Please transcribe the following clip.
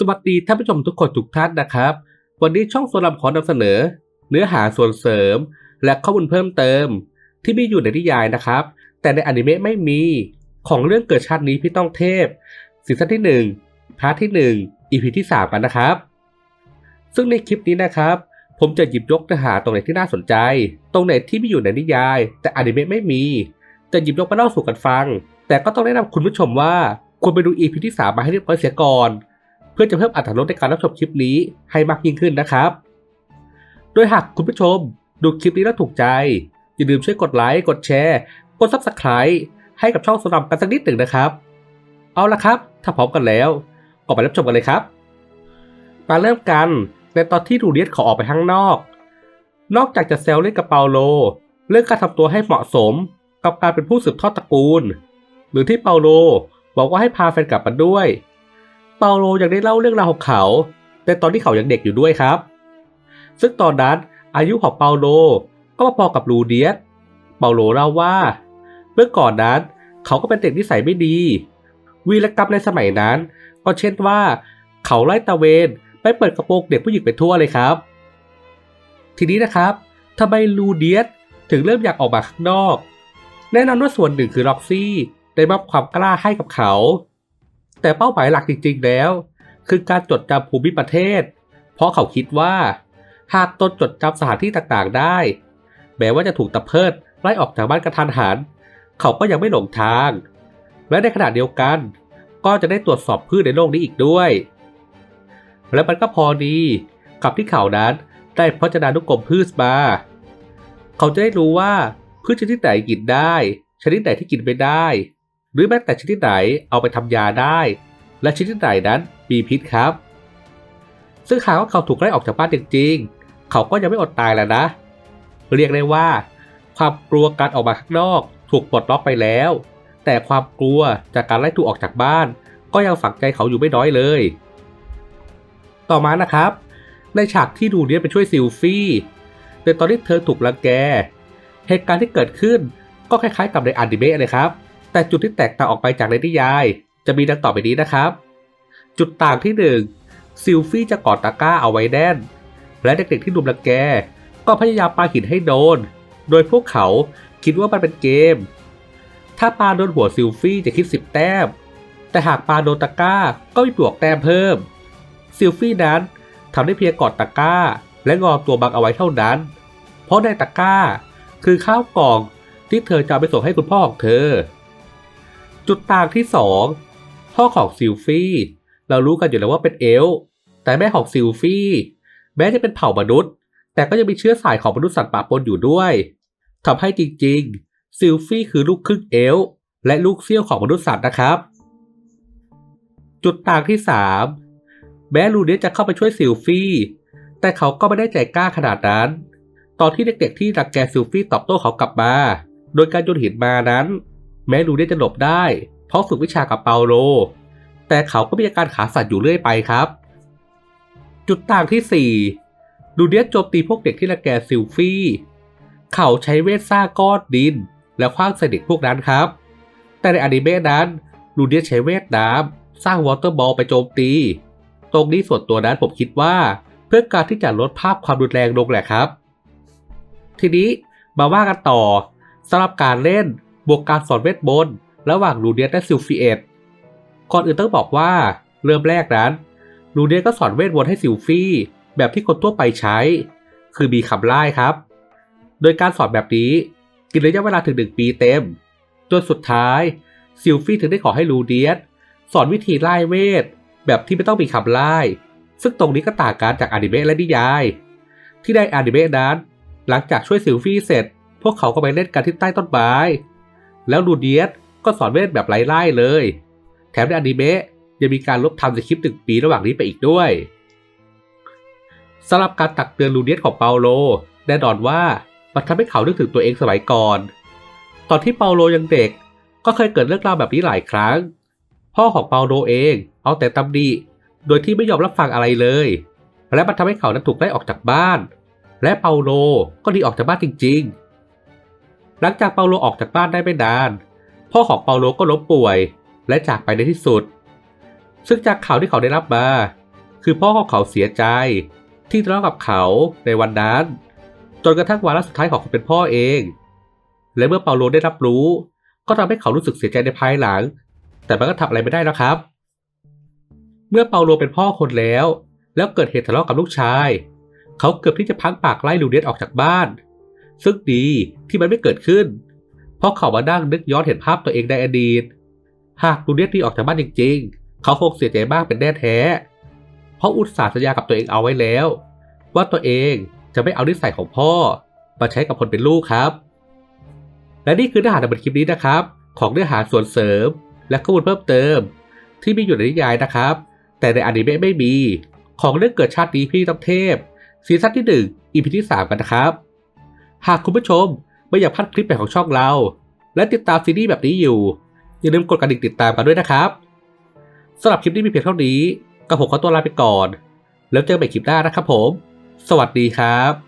สวัสดีท่านผู้ชมทุกคนทุกท่านนะครับ วันนี้ช่องโซลัมขอนำเสนอ เนื้อหาส่วนเสริม และข้อมูลเพิ่มเติม ที่มีอยู่ในนิยายนะครับ แต่ในอนิเมะไม่มีของเรื่องเกิดชาตินี้พี่ต้องเทพซีซั่นที่1พาร์ทที่1 EP ที่ 3 กันนะครับ ซึ่งในคลิปนี้นะครับ ผมจะหยิบยกเนื้อหาตรงไหนที่น่าสนใจ ตรงไหนที่ไม่อยู่ในนิยาย แต่อนิเมะไม่มีจะหยิบยกมาเล่าสู่กันฟัง แต่ก็ต้องแนะนำคุณผู้ชมว่าควรไปดู EP ที่ 3 มาให้เรียบร้อยเสียก่อน พื่อจะเพิ่มอรรถรสในการรับชมคลิปนี้ให้มากยิ่งขึ้นนะครับ โดยหากคุณผู้ชมดูคลิปนี้แล้วถูกใจ อย่าลืมช่วยกดไลค์ กดแชร์ กด Subscribe ให้กับช่องสนับกันสักนิดหนึ่งนะครับ เอาละครับ ถ้าพร้อมกันแล้ว ก็ไปรับชมกันเลยครับ มาเริ่มกันในตอนที่ดูเดียสขอออกไปข้างนอก นอกจากจะแซวเล่นกับเปาโล เรื่องการทำตัวให้เหมาะสม กับการเป็นผู้สืบทอดตระกูล หรือที่เปาโลบอกว่าให้พาแฟนกลับมาด้วย เปาโลยังได้เล่าเรื่องราวของเขาในตอนที่เขายังเด็กอยู่ด้วยครับ ซึ่งตอนนั้นอายุของเปาโลก็มาพอกับลูเดียส เปาโลเล่าว่า เมื่อก่อนนั้นเขาก็เป็นเด็กนิสัยไม่ดี วีรกรรมในสมัยนั้น ก็เช่นว่าเขาไล่ตะเวนไปเปิดกระโปรงเด็กผู้หญิงไปทั่วเลยครับ ทีนี้นะครับทำไมลูเดียสถึงเริ่มอยากออกมาข้างนอก แน่นอนว่าส่วนหนึ่งคือล็อกซี่ได้มอบความกล้าให้กับเขา แต่เป้าหมายหลักจริงๆแล้ว คือการจดจำภูมิประเทศ เพราะเขาคิดว่า หากตนจดจำสถานที่ต่างๆได้ แม้ว่าจะถูกตะเพิดไล่ออกจากบ้านกระทันหัน เขาก็ยังไม่หลงทาง และในขณะเดียวกัน ก็จะได้ตรวจสอบพืชในโลกนี้อีกด้วย และมันก็พอดีกับที่เขานั้นได้พจนานุกรมพืชมา เขาจะได้รู้ว่าพืชชนิดไหนกินได้ ชนิดไหนที่กินไม่ได้ หรือแม้แต่ชนิดไหนเอาไปทำยาได้ และชนิดไหนนั้นมีพิษครับ ซึ่งหากว่าเขาถูกไล่ออกจากบ้านจริงๆ เขาก็ยังไม่อดตายแล้วนะ เรียกได้ว่า ความกลัวการออกมาข้างนอกถูกปลดล็อกไปแล้ว แต่ความกลัวจากการไล่ถูกออกจากบ้าน ก็ยังฝังใจเขาอยู่ไม่น้อยเลย ต่อมานะครับ ในฉากที่ดูเนียไปช่วยซิลฟี่ในตอนที่เธอถูกรังแก เหตุการณ์ที่เกิดขึ้นก็คล้ายๆกับในอนิเมะเลยครับ แต่จุดที่แตกต่างออกไปจากในนิยาย จะมีดังต่อไปนี้นะครับ จุดต่างที่หนึ่งซิลฟี่จะกอดตะกร้าเอาไว้แน่น และเด็กๆที่ดุมรังแก ก็พยายามปาหินให้โดน โดยพวกเขาคิดว่ามันเป็นเกม ถ้าปาโดนหัวซิลฟี่จะคิด 10 แต้ม แต่หากปาโดนตะกร้าก็มีบวกแต้มเพิ่ม ซิลฟี่นั้นทำได้เพียงกอดตะกร้า และงอตัวบังเอาไว้เท่านั้น เพราะในตะกร้า คือข้าวกล่องที่เธอจะไปส่งให้คุณพ่อของเธอ จุดต่างที่ 2 พ่อของซิลฟี่ เรารู้กันอยู่แล้วว่าเป็นเอล แต่แม่ของซิลฟี่ แม้จะเป็นเผ่ามนุษย์ แต่ก็ยังมีเชื้อสายของมนุษย์สัตว์ป่าปนอยู่ด้วยทำให้จริงๆ ซิลฟี่คือลูกครึ่งเอล และลูกเสี้ยวของมนุษย์สัตว์นะครับ จุดต่างที่ 3 แม้ลูเดียสจะเข้าไปช่วยซิลฟี่ แต่เขาก็ไม่ได้ใจกล้าขนาดนั้น ตอนที่เด็กๆที่รังแกซิลฟี่ตอบโต้เขากลับมา โดยการโยนหินมานั้น แม้ลูเดียจะหลบได้ เพราะฝึกวิชากับเปาโล แต่เขาก็มีอาการขาสั่นอยู่เรื่อยไปครับ จุดต่างที่ 4 ลูเดียสโจมตีพวกเด็กที่รังแกซิลฟี่ เขาใช้เวทซ่าก้อนดิน แล้วคว้างใส่เด็กพวกนั้นครับ แต่ในอนิเมะนั้นลูเดียสใช้เวทน้ำสร้างวอเตอร์บอลไปโจมตี ตรงนี้ส่วนตัวนั้นผมคิดว่าเพื่อการที่จะลดภาพความรุนแรงลงแหละครับ ทีนี้มาว่ากันต่อสำหรับการเล่น บวกการสอนเวทมนต์ระหว่างลูเดียสและซิลฟิเอตก่อนอื่นต้องบอกว่า เริ่มแรกนั้นลูเดียสก็สอนเวทมนต์ให้ซิลฟี่แบบที่คนทั่วไปใช้ คือมีคำไล่ครับ โดยการสอนแบบนี้กินระยะเวลาถึงหนึ่งปีเต็ม จนสุดท้ายซิลฟี่ถึงได้ขอให้ลูเดียสสอนวิธีไล่เวท แบบที่ไม่ต้องมีคำไล่ ซึ่งตรงนี้ก็ต่างกันจากอนิเมะและนิยาย ที่ได้อนิเมะนั้น หลังจากช่วยซิลฟี่เสร็จ พวกเขาก็ไปเล่นกันที่ใต้ต้นไม้ แล้วลูเดียสก็สอนเวทแบบไล่ไล่เลย แถมในอนิเมะยังมีการลบทำสคริปต์หนึ่งปีระหว่างนี้ไปอีกด้วยสำหรับการตักเตือนลูเดียสของเปาโลแน่นอนว่ามันทำให้เขานึกถึงตัวเองสมัยก่อน ตอนที่เปาโลยังเด็กก็เคยเกิดเรื่องราวแบบนี้หลายครั้ง พ่อของเปาโลเองเอาแต่ตำหนิโดยที่ไม่ยอมรับฟังอะไรเลย และมันทำให้เขานั้นถูกไล่ออกจากบ้าน และเปาโลก็หนีออกจากบ้านจริง ๆ หลังจากเปาโลออกจากบ้านได้ไม่นาน พ่อของเปาโลก็ล้มป่วย และจากไปในที่สุด ซึ่งจากข่าวที่เขาได้รับมา คือพ่อของเขาเสียใจ ที่ทะเลาะกับเขาในวันนั้น จนกระทั่งวาระสุดท้ายของคนเป็นพ่อเอง และเมื่อเปาโลได้รับรู้ ก็ทำให้เขารู้สึกเสียใจในภายหลัง แต่มันก็ทำอะไรไม่ได้นะครับ เมื่อเปาโลเป็นพ่อคนแล้ว แล้วเกิดเหตุทะเลาะกับลูกชาย เขาเกือบที่จะพังปากไล่ลูเดียนออกจากบ้าน ซึ่งดีที่มันไม่เกิดขึ้น เพราะเขามานั่งนึกย้อนเห็นภาพตัวเองในอดีต หากลูเดียนที่ออกจากบ้านจริง ๆ เขาคงเสียใจมากเป็นแน่แท้ เพราะอุตส่าห์สัญญากับตัวเองเอาไว้แล้ว ว่าตัวเองจะไม่เอานิสัยของพ่อมาใช้กับคนเป็นลูกครับ และนี่คือเนื้อหาในบทคลิปนี้นะครับ ของเนื้อหาส่วนเสริม และข้อมูลเพิ่มเติม ที่มีอยู่ในนิยายนะครับ แต่ในอนิเมะไม่มี ของเรื่องเกิดชาตินี้พี่ต้องเทพซีซั่นที่1อีพีที่ 3 กันนะครับ หากคุณผู้ชมไม่อยากพลาดคลิปใหม่ของช่องเรา และติดตามซีรีส์แบบนี้อยู่ อย่าลืมกดกระดิ่งติดตามกันด้วยนะครับสำหรับคลิปนี้มีเพียงเท่านี้ก็ผมขอตัวลาไปก่อน แล้วเจอกันใหม่คลิปหน้านะครับผม สวัสดีครับ